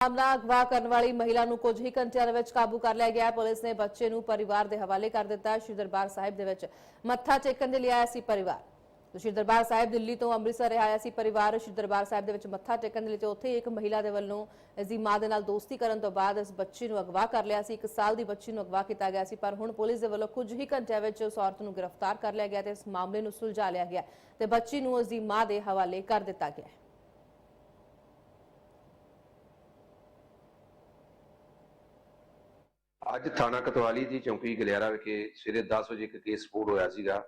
ਮਾਮਲਾ ਅਗਵਾ ਕਰਨ ਵਾਲੀ ਮਹਿਲਾ ਨੂੰ ਕੁਝ ਹੀ ਘੰਟਿਆਂ ਦੇ ਵਿੱਚ ਕਾਬੂ ਕਰ ਲਿਆ ਗਿਆ ਪੁਲਿਸ ਨੇ ਬੱਚੇ ਨੂੰ ਪਰਿਵਾਰ ਦੇ ਹਵਾਲੇ ਕਰ ਦਿੱਤਾ। ਸ਼੍ਰੀ ਦਰਬਾਰ ਸਾਹਿਬ ਦੇ ਵਿੱਚ ਮੱਥਾ ਟੇਕਣ ਦੇ ਲਈ ਆਇਆ ਸੀ ਪਰਿਵਾਰ। ਸ਼੍ਰੀ ਦਰਬਾਰ ਸਾਹਿਬ ਦਿੱਲੀ ਤੋਂ ਅੰਮ੍ਰਿਤਸਰ ਆਇਆ ਸੀ ਪਰਿਵਾਰ। ਸ਼੍ਰੀ ਦਰਬਾਰ ਸਾਹਿਬ ਦੇ ਵਿੱਚ ਮੱਥਾ ਟੇਕਣ ਦੇ ਲਈ ਤੇ ਉੱਥੇ ਹੀ ਇੱਕ ਮਹਿਲਾ ਦੇ ਵੱਲੋਂ ਇਸ ਦੀ ਮਾਂ ਦੇ ਨਾਲ ਦੋਸਤੀ ਕਰਨ ਤੋਂ ਬਾਅਦ ਇਸ ਬੱਚੀ ਨੂੰ ਅਗਵਾ ਕਰ ਲਿਆ ਸੀ। 1 ਸਾਲ ਦੀ ਬੱਚੀ ਨੂੰ ਅਗਵਾ ਕੀਤਾ ਗਿਆ ਸੀ, ਪਰ ਹੁਣ ਪੁਲਿਸ ਦੇ ਵੱਲੋਂ ਕੁਝ ਹੀ ਘੰਟਿਆਂ ਵਿੱਚ ਉਸ ਔਰਤ ਨੂੰ ਗ੍ਰਿਫਤਾਰ ਕਰ ਲਿਆ ਗਿਆ ਤੇ ਇਸ ਮਾਮਲੇ ਨੂੰ ਸੁਲਝਾ ਲਿਆ ਗਿਆ। ਤੇ ਬੱਚੀ ਨੂੰ ਉਸ ਦੀ ਮਾਂ ਦੇ ਹਵਾਲੇ ਕਰ ਦਿੱਤਾ ਗਿਆ ਹੈ ਅੱਜ ਥਾਣਾ ਕਤਵਾਲੀ ਦੀ ਚੌਂਕੀ ਗਲਿਆਰਾ ਵਿਖੇ ਸਵੇਰੇ 10 ਵਜੇ ਇੱਕ ਕੇਸ ਰਿਪੋਰਟ ਹੋਇਆ ਸੀਗਾ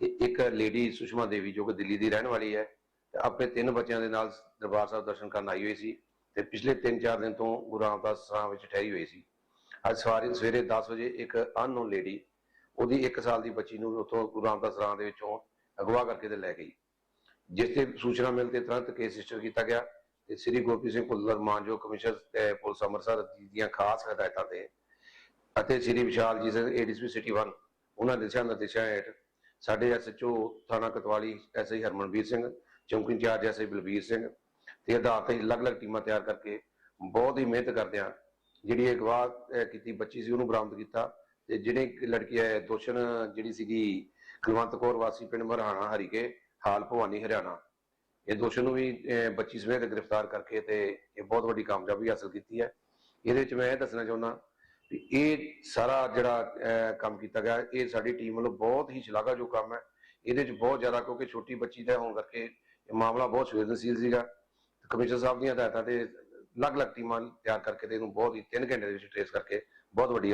ਕਿ ਇੱਕ ਲੇਡੀ ਸੁਸ਼ਮਾ ਦੇਵੀ ਜੋ ਕਿ ਦਿੱਲੀ ਦੀ ਰਹਿਣ ਵਾਲੀ ਹੈ ਆਪਣੇ ਤਿੰਨ ਬੱਚਿਆਂ ਦੇ ਨਾਲ ਦਰਬਾਰ ਸਾਹਿਬ ਦਰਸ਼ਨ ਕਰਨ ਆਈ ਹੋਈ ਸੀ ਤੇ ਪਿਛਲੇ 3-4 ਦਿਨ ਤੋਂ ਗੁਰੂ ਰਾਮਦਾਸ ਸਰਾਂ ਵਿੱਚ ਠਹਿਰੀ ਹੋਈ ਸੀ। ਅੱਜ ਸਵਾਰੀ ਸਵੇਰੇ 10 ਵਜੇ ਇੱਕ ਅਨਨੋਨ ਲੇਡੀ ਉਹਦੀ 1 ਸਾਲ ਦੀ ਬੱਚੀ ਨੂੰ ਉੱਥੋਂ ਗੁਰੂ ਰਾਮਦਾਸ ਸਰਾਂ ਦੇ ਵਿੱਚੋਂ ਅਗਵਾ ਕਰਕੇ ਤੇ ਲੈ ਗਈ। ਜਿਸ ਤੇ ਸੂਚਨਾ ਮਿਲ ਤੇ ਤੁਰੰਤ ਕੇਸ ਰਜਿਸਟਰ ਕੀਤਾ ਗਿਆ ਤੇ ਸ੍ਰੀ ਗੋਪੀ ਸਿੰਘ ਭੁੱਲਰ ਮਾਨਜੋ ਕਮਿਸ਼ਨਰ ਅਹ, ਪੁਲਿਸ ਅੰਮ੍ਰਿਤਸਰ ਦੀਆਂ ਖਾਸ ਹਦਾਇਤਾਂ ਤੇ ਅਤੇ ਸ੍ਰੀ ਵਿਸ਼ਾਲ ਜੀ ਸਿੰਘ ਏਡੀਸਪੀ ਸਿਟੀ 1 ਉਹਨਾਂ ਦੇ ਦਿਸ਼ਾ ਨਿਰਦੇਸ਼ਾਂ ਹੇਠ ਸਾਡੇ ਐਸਐਚਓ ਥਾਣਾ ਕਤਵਾਲੀ ਐਸਆਈ ਹਰਮਨਵੀਰ ਸਿੰਘ ਚੌਂਕੀ ਇੰਚਾਰਜ ਐਸਆਈ ਬਲਬੀਰ ਸਿੰਘ ਤੇ ਆਧਾਰ ਤੇ ਅਲੱਗ-ਅਲੱਗ ਟੀਮਾਂ ਤਿਆਰ ਕਰਕੇ ਬਹੁਤ ਹੀ ਮਿਹਨਤ ਕਰਦਿਆਂ ਜਿਹੜੀ ਇਹ ਅਗਵਾ ਕੀਤੀ ਬੱਚੀ ਸੀ ਉਹਨੂੰ ਬਰਾਮਦ ਕੀਤਾ ਤੇ ਜਿਹੜੇ ਲੜਕੀ ਹੈ ਦੋਸ਼ਣ ਜਿਹੜੀ ਸੀਗੀ ਕੁਲਵੰਤ ਕੌਰ ਵਾਸੀ ਪਿੰਡ ਮਰਹਾਣਾ ਹਰੀਕੇ ਹਾਲ ਭਵਾਨੀ ਹਰਿਆਣਾ। ਇਹ ਦੋਸ਼ਣ ਨੂੰ ਵੀ ਅਹ, ਬੱਚੀ ਸਮੇਤ ਗ੍ਰਿਫਤਾਰ ਕਰਕੇ ਤੇ ਇਹ ਬਹੁਤ ਵੱਡੀ ਕਾਮਯਾਬੀ ਹਾਸਲ ਕੀਤੀ ਹੈ। ਇਹਦੇ ਵਿੱਚ ਮੈਂ ਇਹ ਦੱਸਣਾ ਚਾਹੁੰਦਾ ਵੀ ਇਹ ਸਾਰਾ ਜਿਹੜਾ ਕੰਮ ਕੀਤਾ ਗਿਆ, ਇਹ ਸਾਡੀ ਟੀਮ ਵੱਲੋਂ ਬਹੁਤ ਹੀ ਸ਼ਲਾਘਾਯੋਗ ਕੰਮ ਹੈ। ਇਹਦੇ ਵਿੱਚ ਬਹੁਤ ਜ਼ਿਆਦਾ, ਕਿਉਂਕਿ ਛੋਟੀ ਬੱਚੀ ਦਾ ਹੋਣ ਕਰਕੇ ਇਹ ਮਾਮਲਾ ਬਹੁਤ ਸੰਵੇਦਨਸ਼ੀਲ ਸੀਗਾ। ਕਮਿਸ਼ਨਰ ਸਾਹਿਬ ਦੀਆਂ ਹਦਾਇਤਾਂ ਤੇ ਅਲੱਗ-ਅਲੱਗ ਟੀਮਾਂ ਤਿਆਰ ਕਰਕੇ ਤੇ ਇਹਨੂੰ ਬਹੁਤ ਹੀ 3 ਘੰਟੇ ਦੇ ਵਿੱਚ ਟ੍ਰੇਸ ਕਰਕੇ ਬਹੁਤ ਵੱਡੀ